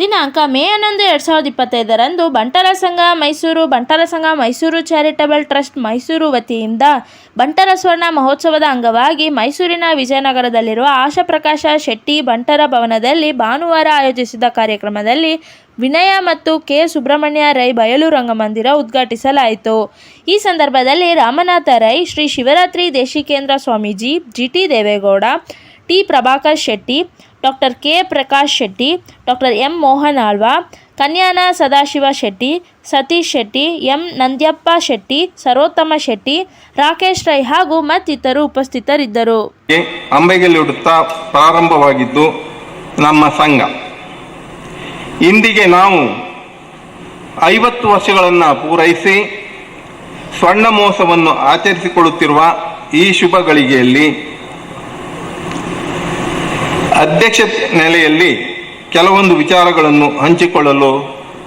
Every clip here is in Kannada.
ದಿನಾಂಕ ಮೇ ಹನ್ನೊಂದು ಎರಡು ಸಾವಿರದ ಇಪ್ಪತ್ತೈದರಂದು ಬಂಟರ ಸಂಘ ಮೈಸೂರು, ಬಂಟರ ಸಂಘ ಮೈಸೂರು ಚಾರಿಟಬಲ್ ಟ್ರಸ್ಟ್ ಮೈಸೂರು ವತಿಯಿಂದ ಬಂಟರ ಸ್ವರ್ಣ ಮಹೋತ್ಸವದ ಅಂಗವಾಗಿ ಮೈಸೂರಿನ ವಿಜಯನಗರದಲ್ಲಿರುವ ಆಶಾಪ್ರಕಾಶ ಶೆಟ್ಟಿ ಬಂಟರ ಭವನದಲ್ಲಿ ಭಾನುವಾರ ಆಯೋಜಿಸಿದ ಕಾರ್ಯಕ್ರಮದಲ್ಲಿ ವಿನಯ ಮತ್ತು ಕೆ ಸುಬ್ರಹ್ಮಣ್ಯ ರೈ ಬಯಲು ರಂಗಮಂದಿರ ಉದ್ಘಾಟಿಸಲಾಯಿತು. ಈ ಸಂದರ್ಭದಲ್ಲಿ Ramanatha Rai, Shri Shivaratri Deshikendra Swamiji, G T Devegowda T Prabhakar Shetty, doctor K Prakash Shetty, doctor M Mohan Alva, Kanyana Sadashiva Shetty, Satish Shetty, M Nandyappa Shetty Sarottama Shetty, Rakesh Rai ಹಾಗೂ ಮತ್ತಿತರು ಉಪಸ್ಥಿತರಿದ್ದರು. ಗೆ ಅಂಬೆಗಲ್ಲಿಡುತ್ತಾ ಪ್ರಾರಂಭವಾಗಿದ್ದು ನಮ್ಮ ಸಂಘ. ಇಂದಿಗೆ ನಾವು ಐವತ್ತು ವರ್ಷಗಳನ್ನು ಪೂರೈಸಿ ಸ್ವರ್ಣ ಮೋಸವನ್ನು ಆಚರಿಸಿಕೊಳ್ಳುತ್ತಿರುವ ಈ ಶುಭ ಗಳಿಗೆಯಲ್ಲಿ ಅಧ್ಯಕ್ಷ ನೆಲೆಯಲ್ಲಿ ಕೆಲವೊಂದು ವಿಚಾರಗಳನ್ನು ಹಂಚಿಕೊಳ್ಳಲು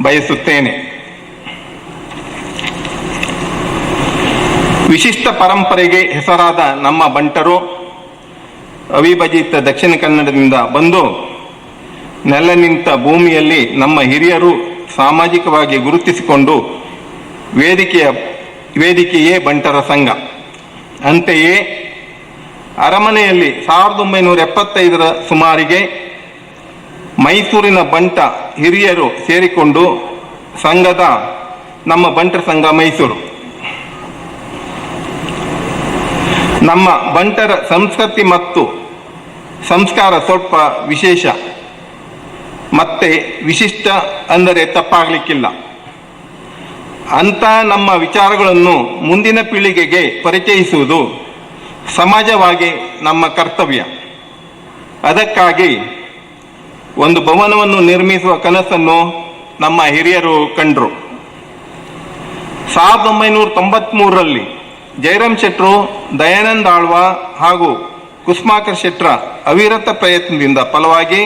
ಬಯಸುತ್ತೇನೆ. ವಿಶಿಷ್ಟ ಪರಂಪರೆಗೆ ಹೆಸರಾದ ನಮ್ಮ ಬಂಟರು ಅವಿಭಜಿತ ದಕ್ಷಿಣ ಕನ್ನಡದಿಂದ ಬಂದು ನೆಲ ನಿಂತ ಭೂಮಿಯಲ್ಲಿ ನಮ್ಮ ಹಿರಿಯರು ಸಾಮಾಜಿಕವಾಗಿ ಗುರುತಿಸಿಕೊಂಡು ವೇದಿಕೆಯ, ವೇದಿಕೆಯೇ ಬಂಟರ ಸಂಘ. ಅಂತೆಯೇ ಅರಮನೆಯಲ್ಲಿ ಸಾವಿರದ ಒಂಬೈನೂರ ಎಪ್ಪತ್ತೈದರ ಸುಮಾರಿಗೆ ಮೈಸೂರಿನ ಬಂಟ ಹಿರಿಯರು ಸೇರಿಕೊಂಡು ಸಂಘದ ನಮ್ಮ ಬಂಟರ ಸಂಘ ಮೈಸೂರು. ನಮ್ಮ ಬಂಟರ ಸಂಸ್ಕೃತಿ ಮತ್ತು ಸಂಸ್ಕಾರ ಸ್ವಲ್ಪ ವಿಶೇಷ. ಮತ್ತೆ ವಿಶಿಷ್ಟ ಅಂದರೆ ತಪ್ಪಾಗಲಿಕ್ಕಿಲ್ಲ. ಅಂತ ನಮ್ಮ ವಿಚಾರಗಳನ್ನು ಮುಂದಿನ ಪೀಳಿಗೆಗೆ ಪರಿಚಯಿಸುವುದು ಸಮಾಜವಾಗಿ ನಮ್ಮ ಕರ್ತವ್ಯ. ಅದಕ್ಕಾಗಿ ಒಂದು ಭವನವನ್ನು ನಿರ್ಮಿಸುವ ಕನಸನ್ನು ನಮ್ಮ ಹಿರಿಯರು ಕಂಡರು. ಸಾವಿರದ ಒಂಬೈನೂರ ತೊಂಬತ್ಮೂರರಲ್ಲಿ ಜಯರಾಮ್ ಶೆಟ್ರು, ದಯಾನಂದ್ ಆಳ್ವ ಹಾಗೂ ಕುಸ್ಮಾಕರ್ ಶೆಟ್ರ ಅವಿರತ ಪ್ರಯತ್ನದಿಂದ ಫಲವಾಗಿ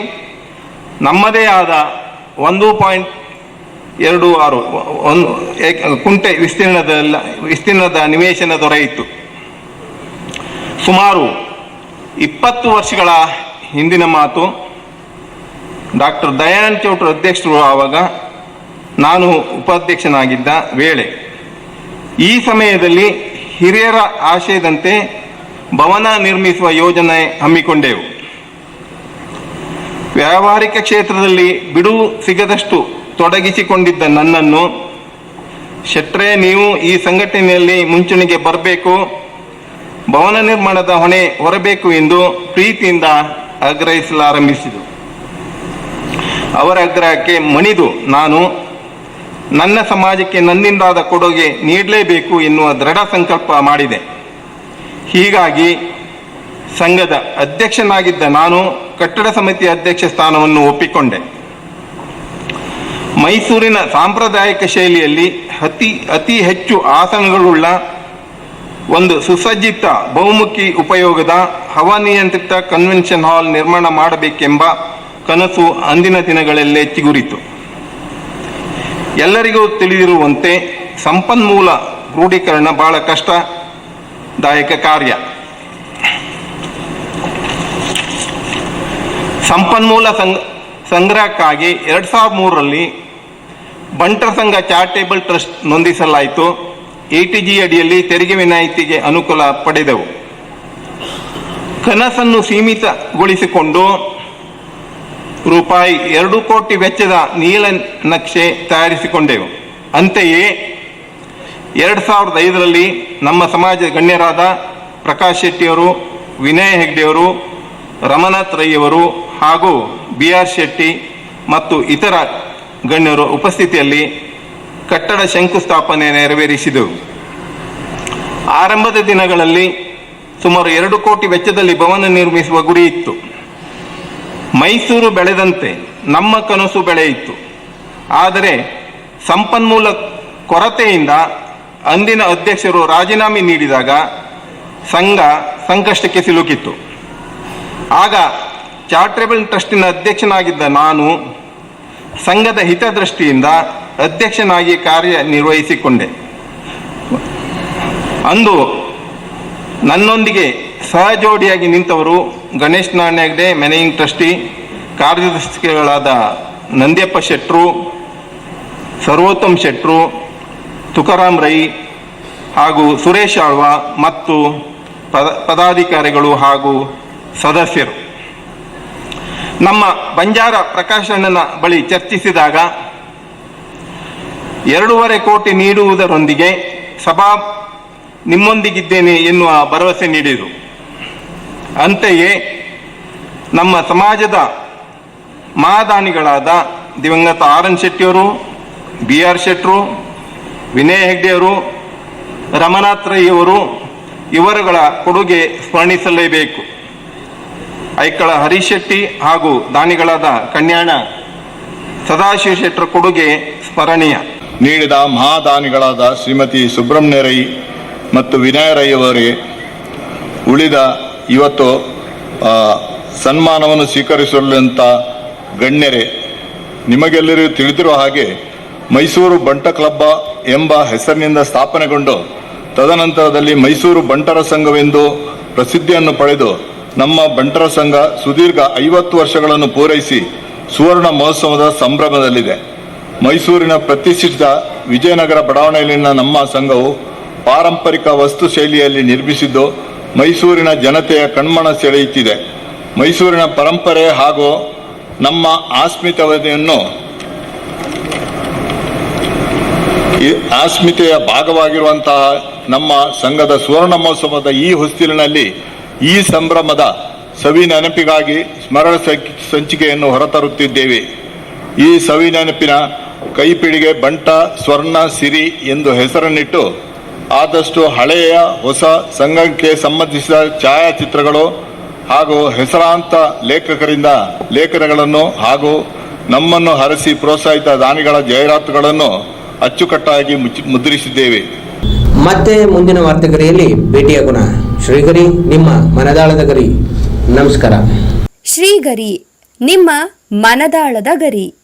ನಮ್ಮದೇ ಆದ ಒಂದು ಪಾಯಿಂಟ್ ಎರಡು ಆರು, ಒಂದು ಕುಂಟೆ ವಿಸ್ತೀರ್ಣದ ವಿಸ್ತೀರ್ಣದ ನಿವೇಶನ ದೊರೆಯಿತು. ಸುಮಾರು ಇಪ್ಪತ್ತು ವರ್ಷಗಳ ಹಿಂದಿನ ಮಾತು. ಡಾಕ್ಟರ್ ದಯಾನಂದ ಚೌಟ್ರ ಅಧ್ಯಕ್ಷರು ಆವಾಗ ನಾನು ಉಪಾಧ್ಯಕ್ಷನಾಗಿದ್ದ ವೇಳೆ. ಈ ಸಮಯದಲ್ಲಿ ಹಿರಿಯರ ಆಶಯದಂತೆ ಭವನ ನಿರ್ಮಿಸುವ ಯೋಜನೆ ಹಮ್ಮಿಕೊಂಡೆವು. ವ್ಯಾವಹಾರಿಕ ಕ್ಷೇತ್ರದಲ್ಲಿ ಬಿಡುವು ಸಿಗದಷ್ಟು ತೊಡಗಿಸಿಕೊಂಡಿದ್ದ ನನ್ನನ್ನು, ಶೆಟ್ರೆ, ನೀವು ಈ ಸಂಘಟನೆಯಲ್ಲಿ ಮುಂಚೂಣಿಗೆ ಬರಬೇಕು. ಭವನ ನಿರ್ಮಾಣದ ಹೊಣೆ ಹೊರಬೇಕು ಎಂದು ಪ್ರೀತಿಯಿಂದ ಆಗ್ರಹಿಸಲಾರಂಭಿಸಿದರು ಅವರ ಆಗ್ರಹಕ್ಕೆ ಮಣಿದು ನಾನು, ನನ್ನ ಸಮಾಜಕ್ಕೆ ನನ್ನಿಂದಾದ ಕೊಡುಗೆ ನೀಡಲೇಬೇಕು ಎನ್ನುವ ದೃಢ ಸಂಕಲ್ಪ ಮಾಡಿದೆ. ಹೀಗಾಗಿ ಸಂಘದ ಅಧ್ಯಕ್ಷನಾಗಿದ್ದ ನಾನು ಕಟ್ಟಡ ಸಮಿತಿ ಅಧ್ಯಕ್ಷ ಸ್ಥಾನವನ್ನು ಒಪ್ಪಿಕೊಂಡೆ. ಮೈಸೂರಿನ ಸಾಂಪ್ರದಾಯಿಕ ಶೈಲಿಯಲ್ಲಿ ಅತಿ ಅತಿ ಹೆಚ್ಚು ಆಸನಗಳುಳ್ಳ ಒಂದು ಸುಸಜ್ಜಿತ ಬಹುಮುಖಿ ಉಪಯೋಗದ ಹವಾನಿಯಂತ್ರಿತ ಕನ್ವೆನ್ಷನ್ ಹಾಲ್ ನಿರ್ಮಾಣ ಮಾಡಬೇಕೆಂಬ ಕನಸು ಅಂದಿನ ದಿನಗಳಲ್ಲೇ ಚಿಗುರಿತು. ಎಲ್ಲರಿಗೂ ತಿಳಿದಿರುವಂತೆ ಸಂಪನ್ಮೂಲ ಕ್ರೋಢೀಕರಣ ಬಹಳ ಕಷ್ಟದಾಯಕ ಕಾರ್ಯ. ಸಂಪನ್ಮೂಲ ಸಂಗ್, ಸಂಗ್ರಹಕ್ಕಾಗಿ ಎರಡ್ ಸಾವಿರದ ಮೂರರಲ್ಲಿ ಬಂಟರ ಸಂಘ ಚಾರಿಟೇಬಲ್ ಟ್ರಸ್ಟ್ ನೋಂದಿಸಲಾಯಿತು. ಎಟಿಜಿ ಅಡಿಯಲ್ಲಿ ತೆರಿಗೆ ವಿನಾಯಿತಿಗೆ ಅನುಕೂಲ ಪಡೆದೆವು. ಕನಸನ್ನು ಸೀಮಿತಗೊಳಿಸಿಕೊಂಡು ರೂಪಾಯಿ ಎರಡು ಕೋಟಿ ವೆಚ್ಚದ ನೀಲ ನಕ್ಷೆ ತಯಾರಿಸಿಕೊಂಡೆವು. ಅಂತೆಯೇ ಎರಡು ಸಾವಿರದ ಐದರಲ್ಲಿ ನಮ್ಮ ಸಮಾಜದ ಗಣ್ಯರಾದ ಪ್ರಕಾಶ್ ಶೆಟ್ಟಿಯವರು, ವಿನಯ್ ಹೆಗ್ಡೆಯವರು, ರಮನಾಥ್ ರೈಯವರು ಹಾಗೂ ಬಿ ಆರ್ ಶೆಟ್ಟಿ ಮತ್ತು ಇತರ ಗಣ್ಯರ ಉಪಸ್ಥಿತಿಯಲ್ಲಿ ಕಟ್ಟಡ ಶಂಕುಸ್ಥಾಪನೆ ನೆರವೇರಿಸಿದೆವು ಆರಂಭದ ದಿನಗಳಲ್ಲಿ ಸುಮಾರು ಎರಡು ಕೋಟಿ ವೆಚ್ಚದಲ್ಲಿ ಭವನ ನಿರ್ಮಿಸುವ ಗುರಿ ಇತ್ತು. ಮೈಸೂರು ಬೆಳೆದಂತೆ ನಮ್ಮ ಕನಸು ಬೆಳೆಯಿತು. ಆದರೆ ಸಂಪನ್ಮೂಲ ಕೊರತೆಯಿಂದ ಅಂದಿನ ಅಧ್ಯಕ್ಷರು ರಾಜೀನಾಮೆ ನೀಡಿದಾಗ ಸಂಘ ಸಂಕಷ್ಟಕ್ಕೆ ಸಿಲುಕಿತ್ತು. ಆಗ ಚಾರಿಟೇಬಲ್ ಟ್ರಸ್ಟಿನ ಅಧ್ಯಕ್ಷನಾಗಿದ್ದ ನಾನು ಸಂಘದ ಹಿತದೃಷ್ಟಿಯಿಂದ ಅಧ್ಯಕ್ಷನಾಗಿ ಕಾರ್ಯನಿರ್ವಹಿಸಿಕೊಂಡೆ. ಅಂದು ನನ್ನೊಂದಿಗೆ ಸಹಜೋಡಿಯಾಗಿ ನಿಂತವರು ಗಣೇಶ್ ನಾಣ್ಯಗಡೆ ಮ್ಯಾನೇಜಿಂಗ್ ಟ್ರಸ್ಟಿ, ಕಾರ್ಯದರ್ಶಿಗಳಾದ ನಂದ್ಯಪ್ಪ ಶೆಟ್ರು, ಸರ್ವೋತ್ತಮ್ ಶೆಟ್ರು, ತುಕಾರಾಮ್ ರೈ ಹಾಗೂ ಸುರೇಶ್ ಆಳ್ವ ಮತ್ತು ಪದ, ಪದಾಧಿಕಾರಿಗಳು ಹಾಗೂ ಸದಸ್ಯರು. ನಮ್ಮ ಬಂಜಾರ ಪ್ರಕಾಶಣ್ಣನ ಬಳಿ ಚರ್ಚಿಸಿದಾಗ ಎರಡೂವರೆ ಕೋಟಿ ನೀಡುವುದರೊಂದಿಗೆ ಸಭಾ ನಿಮ್ಮೊಂದಿಗಿದ್ದೇನೆ ಎನ್ನುವ ಭರವಸೆ ನೀಡಿದರು. ಅಂತೆಯೇ ನಮ್ಮ ಸಮಾಜದ ಮಹಾದಾನಿಗಳಾದ ದಿವಂಗತ ಆರ್ ಎನ್ ಶೆಟ್ಟಿಯವರು, ಬಿ ಆರ್ ಶೆಟ್ರು, ವಿನಯ್ ಹೆಗ್ಡೆಯವರು ರಮನಾಥ್ ರೈಯವರು ಇವರುಗಳ ಕೊಡುಗೆ ಸ್ಮರಣಿಸಲೇಬೇಕು. ಐಕಳ ಹರೀಶ್ ಶೆಟ್ಟಿ ಹಾಗೂ ದಾನಿಗಳಾದ ಕನ್ಯಾಣ ಸದಾಶಿವ ಶೆಟ್ಟರ ಕೊಡುಗೆ ಸ್ಮರಣೀಯ. ನೀಡಿದ ಮಹಾದಾನಿಗಳಾದ ಶ್ರೀಮತಿ ಸುಬ್ರಹ್ಮಣ್ಯ ರೈ ಮತ್ತು ವಿನಯ ಉಳಿದ ಇವತ್ತು ಸನ್ಮಾನವನ್ನು ಸ್ವೀಕರಿಸಲಂಥ ಗಣ್ಯರೇ, ನಿಮಗೆಲ್ಲರಿಗೂ ತಿಳಿದಿರುವ ಹಾಗೆ ಮೈಸೂರು ಬಂಟ ಕ್ಲಬ್ಬ ಎಂಬ ಹೆಸರಿನಿಂದ ಸ್ಥಾಪನೆಗೊಂಡು ತದನಂತರದಲ್ಲಿ ಮೈಸೂರು ಬಂಟರ ಸಂಘವೆಂದು ಪ್ರಸಿದ್ಧಿಯನ್ನು ಪಡೆದು ನಮ್ಮ ಬಂಟರ ಸಂಘ ಸುದೀರ್ಘ ಐವತ್ತು ವರ್ಷಗಳನ್ನು ಪೂರೈಸಿ ಸುವರ್ಣ ಮಹೋತ್ಸವದ ಸಂಭ್ರಮದಲ್ಲಿದೆ. ಮೈಸೂರಿನ ಪ್ರತಿಷ್ಠಿತ ವಿಜಯನಗರ ಬಡಾವಣೆಯಲ್ಲಿನ ನಮ್ಮ ಸಂಘವು ಪಾರಂಪರಿಕ ವಸ್ತು ಶೈಲಿಯಲ್ಲಿ ನಿರ್ಮಿಸಿದ್ದು ಮೈಸೂರಿನ ಜನತೆಯ ಕಣ್ಮನ ಸೆಳೆಯುತ್ತಿದೆ. ಮೈಸೂರಿನ ಪರಂಪರೆ ಹಾಗೂ ನಮ್ಮ ಆಸ್ಮಿತವತೆಯನ್ನು ಆಸ್ಮಿತೆಯ ಭಾಗವಾಗಿರುವಂತಹ ನಮ್ಮ ಸಂಘದ ಸುವರ್ಣ ಮಹೋತ್ಸವದ ಈ ಹೊಸ್ತಿಲಿನಲ್ಲಿ ಈ ಸಂಭ್ರಮದ ಸವಿ ನೆನಪಿಗಾಗಿ ಸ್ಮರಣ ಸಂಚ್- ಸಂಚಿಕೆಯನ್ನು ಹೊರತರುತ್ತಿದ್ದೇವೆ. ಈ ಸವಿ ನೆನಪಿನ ಕೈಪಿಡಿಗೆ ಬಂಟ ಸ್ವರ್ಣ ಸಿರಿ ಎಂದು ಹೆಸರನ್ನಿಟ್ಟು ಆದಷ್ಟು ಹಳೆಯ ಹೊಸ ಸಂಘಕ್ಕೆ ಸಂಬಂಧಿಸಿದ ಛಾಯಾಚಿತ್ರಗಳು ಹಾಗೂ ಹೆಸರಾಂತ ಲೇಖಕರಿಂದ ಲೇಖನಗಳನ್ನು ಹಾಗೂ ನಮ್ಮನ್ನು ಹರಸಿ ಪ್ರೋತ್ಸಾಹಿತ ದಾನಿಗಳ ಜಾಹೀರಾತುಗಳನ್ನು ಅಚ್ಚುಕಟ್ಟಾಗಿ ಮುಚ್ಚಿ- ಮುದ್ರಿಸಿದ್ದೇವೆ. ಮತ್ತೆ ಮುಂದಿನ ವಾರ್ತೆಗರಿಯಲ್ಲಿ ಭೇಟಿಯಾಗೋಣ ಶ್ರೀಗರಿ ನಿಮ್ಮ ಮನದಾಳದ ಗರಿ. ನಮಸ್ಕಾರ. ಶ್ರೀಗರಿ ನಿಮ್ಮ ಮನದಾಳದ ಗರಿ.